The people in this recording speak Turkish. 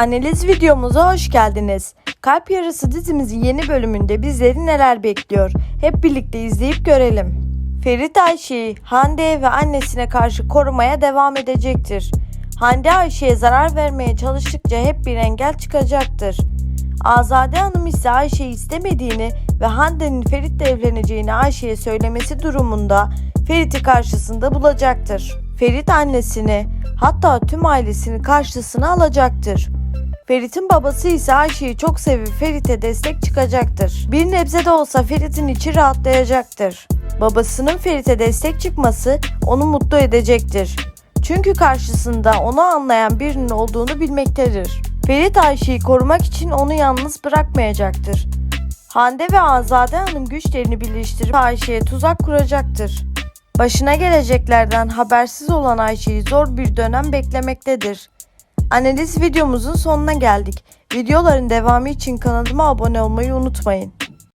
Analiz videomuza hoş geldiniz. Kalp Yarısı dizimizin yeni bölümünde bizleri neler bekliyor? Hep birlikte izleyip görelim. Ferit Ayşe'yi Hande ve annesine karşı korumaya devam edecektir. Hande Ayşe'ye zarar vermeye çalıştıkça hep bir engel çıkacaktır. Azade Hanım ise Ayşe'yi istemediğini ve Hande'nin Ferit'le evleneceğini Ayşe'ye söylemesi durumunda Ferit'i karşısında bulacaktır. Ferit annesini hatta tüm ailesini karşısına alacaktır. Ferit'in babası ise Ayşe'yi çok sevip Ferit'e destek çıkacaktır. Bir nebze de olsa Ferit'in içi rahatlayacaktır. Babasının Ferit'e destek çıkması onu mutlu edecektir. Çünkü karşısında onu anlayan birinin olduğunu bilmektedir. Ferit Ayşe'yi korumak için onu yalnız bırakmayacaktır. Hande ve Azade Hanım güçlerini birleştirip Ayşe'ye tuzak kuracaktır. Başına geleceklerden habersiz olan Ayşe'yi zor bir dönem beklemektedir. Analiz videomuzun sonuna geldik. Videoların devamı için kanalıma abone olmayı unutmayın.